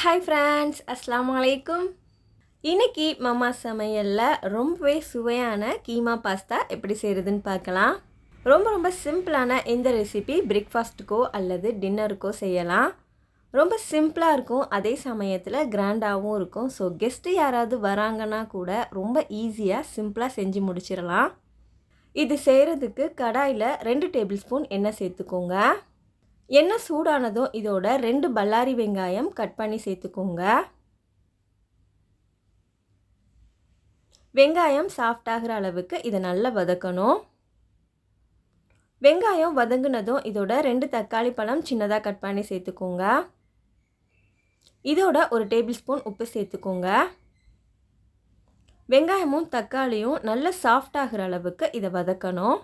Hi friends அஸ்லாம் அலைக்கும் இன்றைக்கி மம்மா சமையலில் ரொம்பவே சுவையான கீமா பாஸ்தா எப்படி செய்கிறதுன்னு பார்க்கலாம். ரொம்ப ரொம்ப சிம்பிளான இந்த ரெசிபி பிரேக்ஃபாஸ்ட்டுக்கோ அல்லது டின்னருக்கோ செய்யலாம். ரொம்ப சிம்பிளாக இருக்கும். அதே சமயத்தில் கிராண்டாகவும் இருக்கும். ஸோ கெஸ்ட்டு யாராவது வராங்கன்னா கூட ரொம்ப ஈஸியாக சிம்பிளாக செஞ்சு முடிச்சிடலாம். இது செய்கிறதுக்கு கடாயில் ரெண்டு டேபிள் ஸ்பூன் எண்ணெய் சேர்த்துக்கோங்க. எண்ணெய் சூடானதும் இதோட ரெண்டு பல்லாரி வெங்காயம் கட் பண்ணி சேர்த்துக்கோங்க. வெங்காயம் சாஃப்ட் ஆகிற அளவுக்கு இதை நல்லா வதக்கணும். வெங்காயம் வதங்கினதும் இதோட ரெண்டு தக்காளி பழம் சின்னதாக கட் பண்ணி சேர்த்துக்கோங்க. இதோட ஒரு டேபிள் ஸ்பூன் உப்பு சேர்த்துக்கோங்க. வெங்காயமும் தக்காளியும் நல்லா சாஃப்ட் ஆகிற அளவுக்கு இதை வதக்கணும்.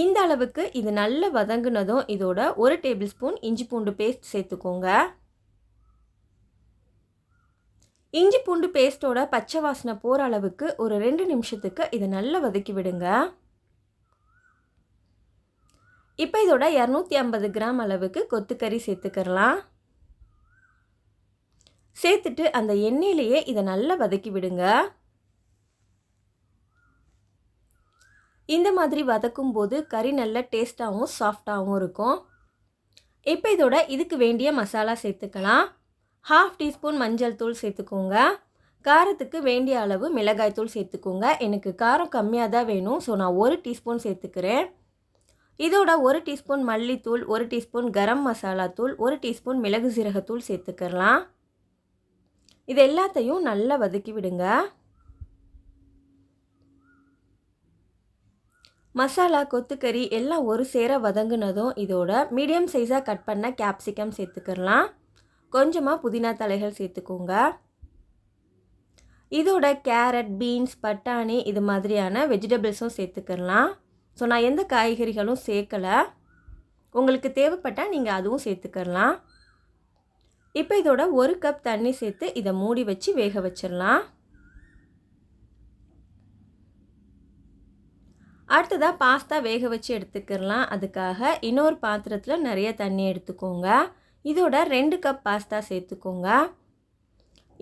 இந்த அளவுக்கு இது நல்லா வதங்கினதும் இதோட ஒரு டேபிள் ஸ்பூன் இஞ்சி பூண்டு பேஸ்ட் சேர்த்துக்கோங்க. இஞ்சி பூண்டு பேஸ்ட்டோட பச்சை வாசனை போகிற அளவுக்கு ஒரு ரெண்டு நிமிஷத்துக்கு இதை நல்லா வதக்கி விடுங்க. இப்போ இதோட இரநூத்தி ஐம்பது கிராம் அளவுக்கு கொத்துக்கறி சேர்த்துக்கிறலாம். சேர்த்துட்டு அந்த எண்ணெயிலேயே இதை நல்லா வதக்கி விடுங்க. இந்த மாதிரி வதக்கும் போது கறி நல்ல டேஸ்ட்டாகவும் சாஃப்டாகவும் இருக்கும். இப்போ இதோட இதுக்கு வேண்டிய மசாலா சேர்த்துக்கலாம். ஹாஃப் டீஸ்பூன் மஞ்சள் தூள் சேர்த்துக்கோங்க. காரத்துக்கு வேண்டிய அளவு மிளகாய் தூள் சேர்த்துக்கோங்க. எனக்கு காரம் கம்மியாக தான் வேணும் ஸோ நான் ஒரு டீஸ்பூன் சேர்த்துக்கிறேன். இதோட ஒரு டீஸ்பூன் மல்லித்தூள் ஒரு டீஸ்பூன் கரம் மசாலா தூள் ஒரு டீஸ்பூன் மிளகு சீரகத்தூள் சேர்த்துக்கிறலாம் இது எல்லாத்தையும் நல்லா வதக்கி விடுங்க. மசாலா கொத்துக்கறி எல்லாம் ஒரு சேர வதங்கினதும் இதோட மீடியம் சைஸாக கட் பண்ண கேப்சிகம் சேர்த்துக்கலாம் கொஞ்சமாக புதினா தலைகள் சேர்த்துக்கோங்க. இதோட கேரட் பீன்ஸ் பட்டாணி இது மாதிரியான வெஜிடபிள்ஸும் சேர்த்துக்கிறலாம். ஸோ நான் எந்த காய்கறிகளும் சேர்க்கலை. உங்களுக்கு தேவைப்பட்டால் நீங்கள் அதுவும் சேர்த்துக்கிறலாம். இப்போ இதோட ஒரு கப் தண்ணி சேர்த்து இதை மூடி வச்சு வேக வச்சிடலாம். அடுத்ததாக பாஸ்தா வேக வச்சு எடுத்துக்கிறலாம் அதுக்காக இன்னொரு பாத்திரத்தில் நிறைய தண்ணி எடுத்துக்கோங்க. இதோட ரெண்டு கப் பாஸ்தா சேர்த்துக்கோங்க.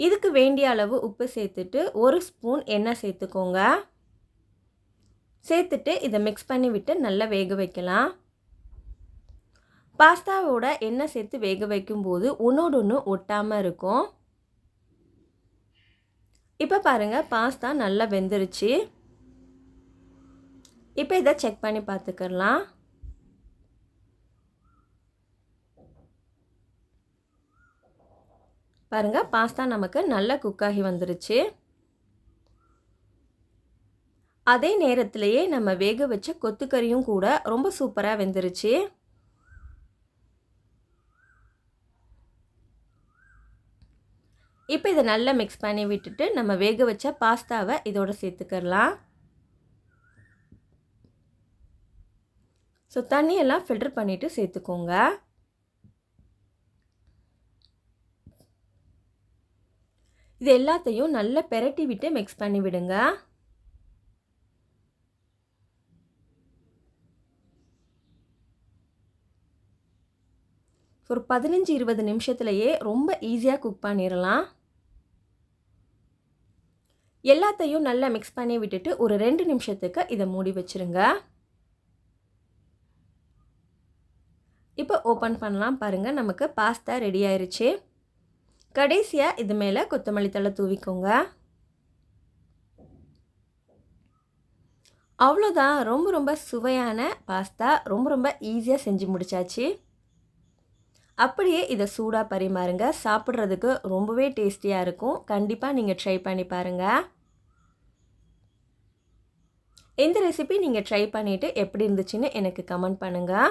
இதுக்கு வேண்டிய அளவு உப்பு சேர்த்துட்டு ஒரு ஸ்பூன் எண்ணெய் சேர்த்துக்கோங்க. சேர்த்துட்டு இதை மிக்ஸ் பண்ணி விட்டு நல்லா வேக வைக்கலாம். பாஸ்தாவோட எண்ணெய் சேர்த்து வேக வைக்கும்போது ஒன்றோடு ஒன்று ஒட்டாமல் இருக்கும். இப்போ பாருங்கள் பாஸ்தா நல்லா வெந்துருச்சு. இப்போ இதை செக் பண்ணி பார்த்துக்கலாம். பாருங்கள் பாஸ்தா நமக்கு நல்லா குக்காகி வந்துருச்சு. அதே நேரத்திலேயே நம்ம வேக வச்ச கொத்துக்கறியும் கூட ரொம்ப சூப்பராக வெந்துருச்சு. இப்போ இதை நல்லா மிக்ஸ் பண்ணி விட்டுட்டு நம்ம வேக வச்ச பாஸ்தாவை இதோட சேர்த்துக்கலாம். ஸோ தண்ணியெல்லாம் ஃபில்டர் பண்ணிவிட்டு சேர்த்துக்கோங்க. இது எல்லாத்தையும் நல்லா பெரட்டி விட்டு மிக்ஸ் பண்ணி விடுங்க. ஒரு பதினஞ்சு இருபது நிமிஷத்துலையே ரொம்ப ஈஸியாக குக் பண்ணிடலாம் எல்லாத்தையும் நல்லா மிக்ஸ் பண்ணி விட்டுட்டு ஒரு ரெண்டு நிமிஷத்துக்கு இதை மூடி வச்சுருங்க. இப்போ ஓப்பன் பண்ணலாம் பாருங்கள் நமக்கு பாஸ்தா ரெடி ஆயிடுச்சு கடைசியாக இது மேலே கொத்தமல்லி தலை தூவிக்கோங்க. அவ்வளோதான். ரொம்ப ரொம்ப சுவையான பாஸ்தா. ரொம்ப ரொம்ப ஈஸியாக செஞ்சு முடிச்சாச்சு. அப்படியே இதை சூடாக பரிமாறுங்க. சாப்பிட்றதுக்கு ரொம்பவே டேஸ்டியாக இருக்கும். கண்டிப்பாக நீங்கள் ட்ரை பண்ணி பாருங்கள் இந்த ரெசிபி நீங்கள் ட்ரை பண்ணிவிட்டு எப்படி இருந்துச்சுன்னு எனக்கு கமெண்ட் பண்ணுங்கள்